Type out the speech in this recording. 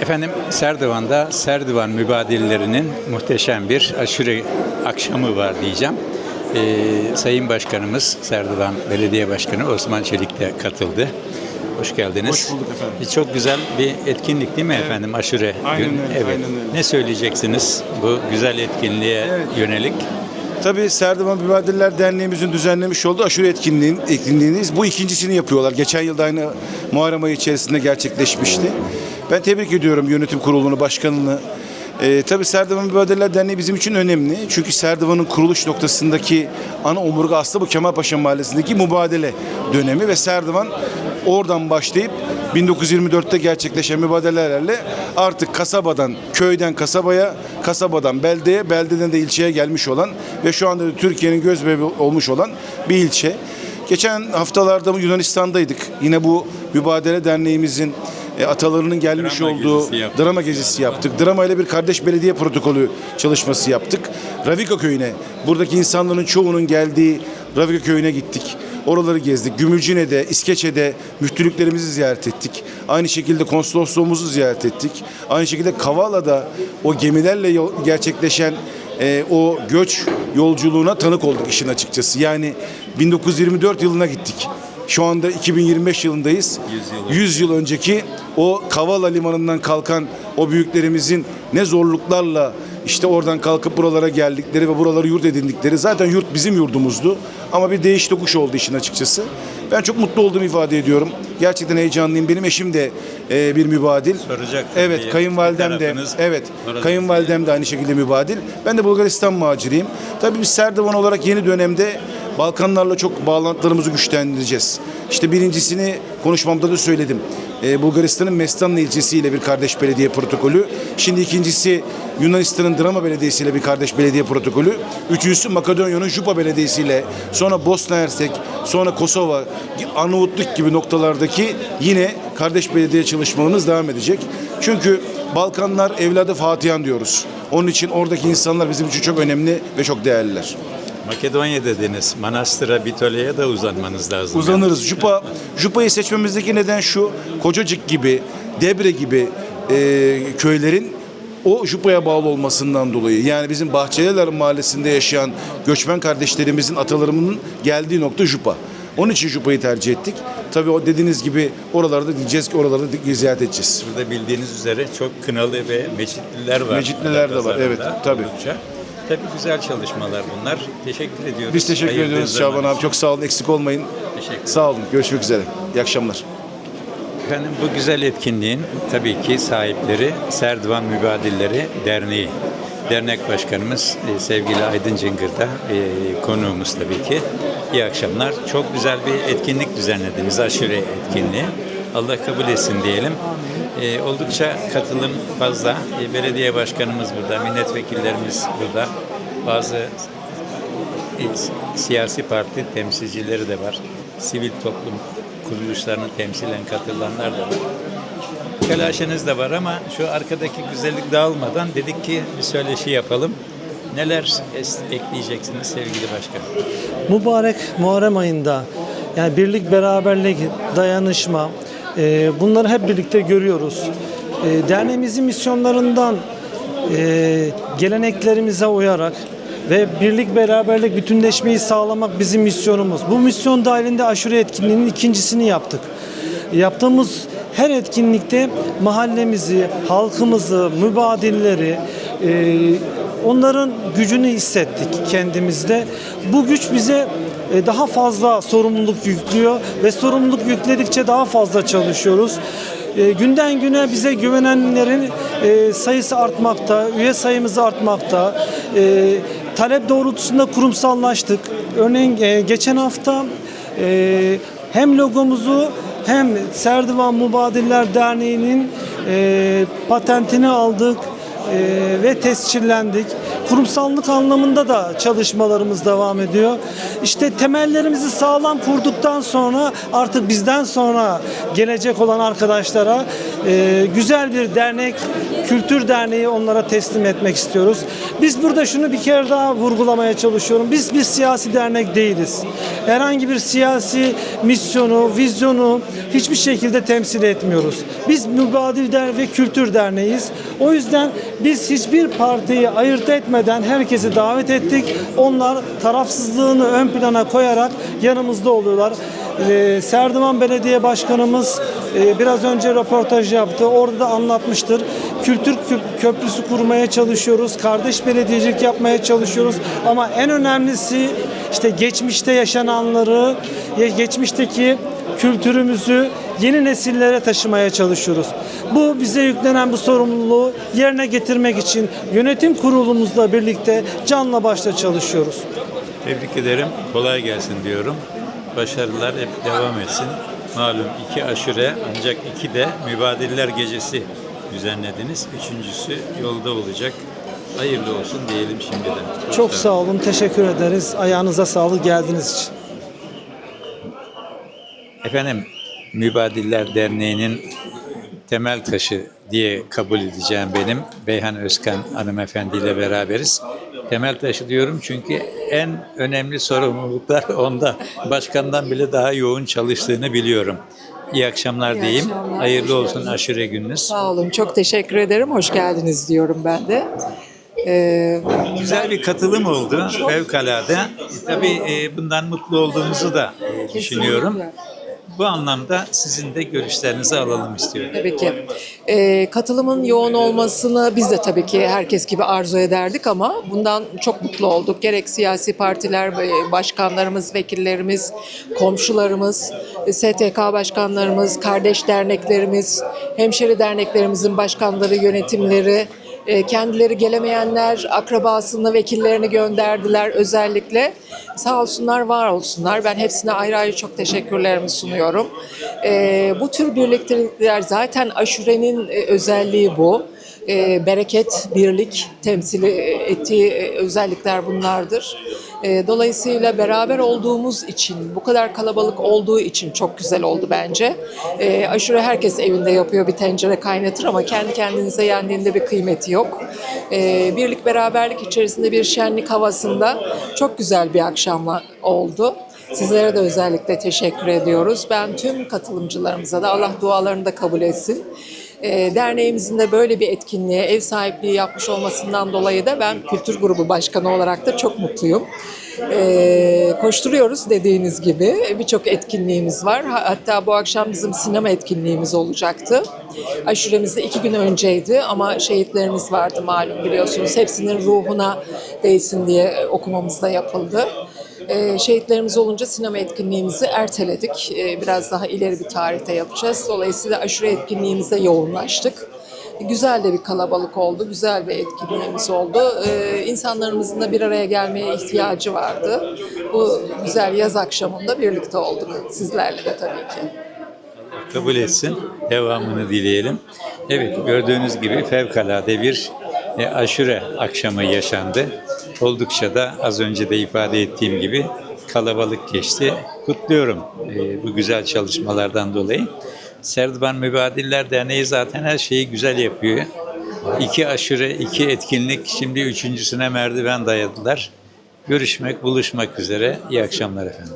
Efendim Serdivan'da Serdivan mübadillerinin muhteşem bir aşure akşamı var diyeceğim. Ee, Sayın Başkanımız Serdivan Belediye Başkanı Osman Çelik de katıldı. Hoş geldiniz. Hoş bulduk efendim. Çok güzel bir etkinlik değil mi efendim aşure Aynen günü? öyle, Evet. aynen öyle. Ne söyleyeceksiniz bu güzel etkinliğe Evet. yönelik? Tabii Serdivan Mübadiller Derneğimizin düzenlemiş olduğu aşure etkinliğin, etkinliğiniz. Bu ikincisini yapıyorlar. Geçen yılda aynı Muharrem ayı içerisinde gerçekleşmişti. Ben tebrik ediyorum yönetim kurulunu, başkanını. Ee, tabii Serdivan Mübadiller Derneği bizim için önemli. Çünkü Serdivan'ın kuruluş noktasındaki ana omurga aslında bu Kemalpaşa Mahallesi'ndeki mübadele dönemi ve Serdivan oradan başlayıp 1924'te gerçekleşen mübadelelerle artık kasabadan, köyden kasabaya, kasabadan beldeye, beldeden de ilçeye gelmiş olan ve şu anda da Türkiye'nin göz bebeği olmuş olan bir ilçe. Geçen haftalarda Yunanistan'daydık. Yine bu Mübadele Derneğimizin e, atalarının gelmiş Drama olduğu gezisi yaptık. drama gezisi yaptık. Drama ile bir kardeş belediye protokolü çalışması yaptık. Ravika köyüne, buradaki insanların çoğunun geldiği Ravika köyüne gittik. Oraları gezdik. Gümülcine'de, İskeçe'de müftülüklerimizi ziyaret ettik. Aynı şekilde konsolosluğumuzu ziyaret ettik. Aynı şekilde Kavala'da o gemilerle yol- gerçekleşen e, o göç yolculuğuna tanık olduk işin açıkçası. Yani 1924 yılına gittik. Şu anda 2025 yyılındayız. 100 yıl 100 yıl önceki o Kavala limanından kalkan o büyüklerimizin ne zorluklarla işte oradan kalkıp buralara geldikleri ve buraları yurt edindikleri. Zaten yurt bizim yurdumuzdu. Ama bir değiş tokuş oldu işin açıkçası. Ben çok mutlu olduğumu ifade ediyorum. Gerçekten heyecanlıyım. Benim eşim de e, bir mübadil. Soracaktım Evet, diye. kayınvalidem de. tarafınız Evet, orada. kayınvalidem de aynı şekilde mübadil. Ben de Bulgaristan maciriyim. Tabii biz Serdivan olarak yeni dönemde Balkanlarla çok bağlantılarımızı güçlendireceğiz. İşte birincisini konuşmamda da söyledim. Ee, Bulgaristan'ın Mestanlı ilçesiyle bir kardeş belediye protokolü. Şimdi ikincisi Yunanistan'ın Drama Belediyesi ile bir kardeş belediye protokolü. Üçüncüsü Makedonya'nın Jupa Belediyesi ile sonra Bosna Hersek, sonra Kosova, Arnavutluk gibi noktalardaki yine kardeş belediye çalışmalarımız devam edecek. Çünkü Balkanlar evladı Fatihan diyoruz. Onun için oradaki insanlar bizim için çok önemli ve çok değerliler. Makedonya dediniz. Manastıra, Bitolya'ya da uzanmanız lazım. Uzanırız. Jupa, Jupa'yı seçmemizdeki neden şu. Kocacık gibi, Debre gibi e, köylerin o Jupa'ya bağlı olmasından dolayı. Yani bizim Bahçeliler Mahallesi'nde yaşayan göçmen kardeşlerimizin, atalarımın geldiği nokta Jupa. Onun için Jupa'yı tercih ettik. Tabii o dediğiniz gibi oralarda diyeceğiz ki oralarda ziyaret edeceğiz. Burada bildiğiniz üzere çok kınalı ve meçitliler var. Meçitliler de var, evet, tabii. oldukça. Tabii güzel çalışmalar bunlar. Teşekkür ediyoruz. Biz teşekkür Hayırlı ediyoruz zaman Şaban abi. için. Çok sağ olun, eksik olmayın. Teşekkür Sağ olun. Görüşmek üzere. İyi akşamlar. Efendim bu güzel etkinliğin tabii ki sahipleri Serdivan Mübadilleri Derneği. Dernek başkanımız e, sevgili Aydın Cıngır'da e, konuğumuz tabii ki. İyi akşamlar. Çok güzel bir etkinlik düzenlediniz. Aşure etkinliği. Allah kabul etsin diyelim. E, oldukça katılım fazla. E, belediye başkanımız burada, milletvekillerimiz burada. Bazı e, siyasi parti temsilcileri de var. Sivil toplum kuruluşlarını temsilen katılanlar da var. Telaşınız da var ama şu arkadaki güzellik dağılmadan dedik ki bir söyleşi yapalım. Neler ekleyeceksiniz sevgili başkan? mübarek Muharrem ayında yani birlik, beraberlik, dayanışma e, bunları hep birlikte görüyoruz. E, derneğimizin misyonlarından e, geleneklerimize uyarak ve birlik, beraberlik, bütünleşmeyi sağlamak bizim misyonumuz. Bu misyon dahilinde aşure etkinliğinin ikincisini yaptık. Yaptığımız her etkinlikte mahallemizi, halkımızı, mübadilleri, e, onların gücünü hissettik kendimizde. Bu güç bize daha fazla sorumluluk yüklüyor ve sorumluluk yükledikçe daha fazla çalışıyoruz. E, Günden güne bize güvenenlerin e, sayısı artmakta, üye sayımız artmakta. E, Talep doğrultusunda kurumsallaştık. Örneğin e, geçen hafta e, hem logomuzu hem Serdivan Mubadiller Derneği'nin e, patentini aldık e, ve tescillendik. Kurumsallık anlamında da çalışmalarımız devam ediyor. İşte temellerimizi sağlam kurduktan sonra artık bizden sonra gelecek olan arkadaşlara e, güzel bir dernek, kültür derneği onlara teslim etmek istiyoruz. Biz burada şunu bir kere daha vurgulamaya çalışıyorum. Biz bir siyasi dernek değiliz. Herhangi bir siyasi misyonu, vizyonu hiçbir şekilde temsil etmiyoruz. Biz Mübadil Der ve Kültür Derneği'yiz. O yüzden biz hiçbir partiyi ayırt etmeden herkesi davet ettik. Onlar tarafsızlığını ön plana koyarak yanımızda oluyorlar. Ee, Serdivan Belediye Başkanımız e, biraz önce röportaj yaptı. Orada da anlatmıştır. Kültür kö- köprüsü kurmaya çalışıyoruz. Kardeş belediyecilik yapmaya çalışıyoruz. Ama en önemlisi işte geçmişte yaşananları, geçmişteki kültürümüzü yeni nesillere taşımaya çalışıyoruz. Bu bize yüklenen bu sorumluluğu yerine getirmek için yönetim kurulumuzla birlikte canla başla çalışıyoruz. Tebrik ederim. Kolay gelsin diyorum. Başarılar hep devam etsin. Malum iki aşure ancak iki de mübadiller gecesi düzenlediniz. Üçüncüsü yolda olacak. Hayırlı olsun diyelim şimdiden. Çok sağ olun, teşekkür ederiz. Ayağınıza sağlık geldiğiniz için. Efendim Mübadiller Derneği'nin temel taşı diye kabul edeceğim benim. Beyhan Özkan hanımefendiyle beraberiz. Temel taşı diyorum çünkü en önemli sorumluluklar onda. Başkandan bile daha yoğun çalıştığını biliyorum. İyi akşamlar İyi diyeyim. akşamlar, Hayırlı hoş olsun geldiniz. aşure gününüz. Sağ olun, çok teşekkür ederim. Hoş geldiniz diyorum ben de. Ee, Güzel bir katılım oldu. Fevkalade. Tabii e, bundan mutlu olduğumuzu da e, düşünüyorum. kesinlikle. Bu anlamda sizin de görüşlerinizi alalım istiyorum. Tabii ki. Ee, katılımın yoğun olmasını biz de tabii ki herkes gibi arzu ederdik ama bundan çok mutlu olduk. Gerek siyasi partiler, e, başkanlarımız, vekillerimiz, komşularımız, e, STK başkanlarımız, kardeş derneklerimiz, hemşeri derneklerimizin başkanları, yönetimleri, e, kendileri gelemeyenler akrabasını, vekillerini gönderdiler özellikle. Sağ olsunlar, var olsunlar. Ben hepsine ayrı ayrı çok teşekkürlerimi sunuyorum. E, bu tür birliktelikler zaten aşurenin e, özelliği bu. E, bereket, birlik temsili ettiği e, özellikler bunlardır. E, dolayısıyla beraber olduğumuz için, bu kadar kalabalık olduğu için çok güzel oldu bence. E, aşure herkes evinde yapıyor, bir tencere kaynatır ama kendi kendinize yendiğinde bir kıymeti yok. E, birlik, beraberlik içerisinde bir şenlik havasında çok güzel bir akşam oldu. Sizlere de özellikle teşekkür ediyoruz. Ben tüm katılımcılarımıza da Allah dualarını da kabul etsin. E, derneğimizin de böyle bir etkinliğe ev sahipliği yapmış olmasından dolayı da ben kültür grubu başkanı olarak da çok mutluyum. E, koşturuyoruz dediğiniz gibi birçok etkinliğimiz var. Ha- Hatta bu akşam bizim sinema etkinliğimiz olacaktı. Aşuremiz de iki gün önceydi ama şehitlerimiz vardı malum biliyorsunuz. Hepsinin ruhuna değsin diye okumamız da yapıldı. Ee, şehitlerimiz olunca sinema etkinliğimizi erteledik. Ee, biraz daha ileri bir tarihte yapacağız. Dolayısıyla aşure etkinliğimize yoğunlaştık. Güzel de bir kalabalık oldu, güzel bir etkinliğimiz oldu. Ee, insanlarımızın da bir araya gelmeye ihtiyacı vardı. Bu güzel yaz akşamında birlikte olduk. Sizlerle de tabii ki. kabul etsin. Devamını dileyelim. Evet gördüğünüz gibi fevkalade bir e, aşure akşamı yaşandı. Oldukça da az önce de ifade ettiğim gibi kalabalık geçti. Kutluyorum e, bu güzel çalışmalardan dolayı. Serdivan Mübadiller Derneği zaten her şeyi güzel yapıyor. İki aşure, iki etkinlik, şimdi üçüncüsüne merdiven dayadılar. Görüşmek, buluşmak üzere. İyi akşamlar efendim.